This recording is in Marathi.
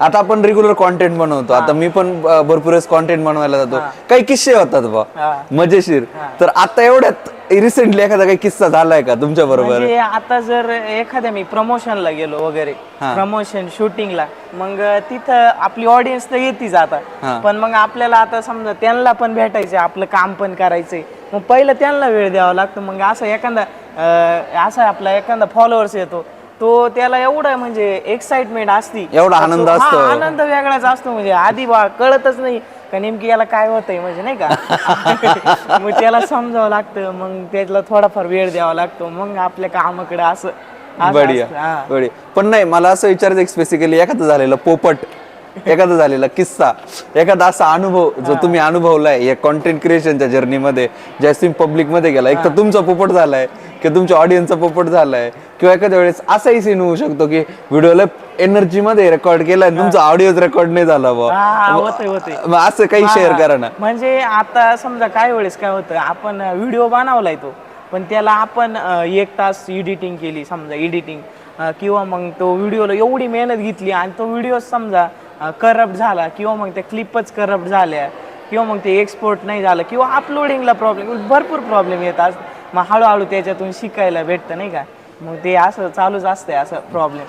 आता आपण रेग्युलर कॉन्टेंट बनवतो. आता मी पण अ, भरपूर वेळेस कॉन्टेंट बनवायला जातो. काही किस्से होतात बा. मजेशीर. तर आता एवढ्यात रिसेंटली एखादा काही किस्सा झालाय का तुमच्या बरोबर? म्हणजे आता जर एखाद्या मी प्रमोशनला गेलो वगैरे प्रमोशन शूटिंगला मग तिथं आपली ऑडियन्स तर येतीच. आता. पण मग आपल्याला आता समजा त्यांना पण भेटायचंय आपलं काम पण करायचंय. मग पहिलं त्यांना वेळ द्यावा लागतो. मग असं एखादा अं, असा आपला एखादा फॉलोअर्स येतो. तो त्याला एवढं म्हणजे एक्साइटमेंट असती. एवढा आनंद हा, असतो. आनंद वेगळाच असतो. म्हणजे आधी बा कळतच नाही का नेमकी याला काय होतंय म्हणजे नाही का? मग त्याला समजावं लागतं. मग त्याला थोडाफार वेळ द्यावा लागतो. मग आपल्या कामाकडे असं असं बढिया असतं, हा. बढिया. पण नाही मला असं विचारायचं स्पेसिकली एखादं झालेलं पोपट. एखादा झालेला किस्सा एखादा असा अनुभव जो तुम्ही अनुभवलाय या कॉन्टेंट क्रिएशनच्या जर्नीमध्ये ज्यावेळेस तुम्ही पब्लिकमध्ये गेला एक तर तुमचा पोपट झालाय किंवा तुमच्या ऑडियन्सचा पोपट झालाय किंवा एखाद्या वेळेस असाही सीन होऊ शकतो की व्हिडिओला एनर्जी मध्ये रेकॉर्ड केलाय तुमचा ऑडिओ रेकॉर्ड नाही झाला बा होतंय होतंय. मग असं काही शेअर करा ना. म्हणजे आता समजा काय वेळेस काय होतं आपण व्हिडिओ बनवलाय तो पण त्याला आपण एक तास एडिटिंग केली समजा एडिटिंग किंवा मग तो व्हिडिओला एवढी मेहनत घेतली आणि तो व्हिडिओ समजा करप्ट झाला किंवा मग त्या क्लिपच करप्ट झाल्या किंवा मग ते एक्सपोर्ट नाही झालं किंवा अपलोडिंगला प्रॉब्लेम भरपूर प्रॉब्लेम येतात मग हळूहळू त्याच्यातून शिकायला भेटतं नाही का? मग ते असं चालूच असतंय असं प्रॉब्लेम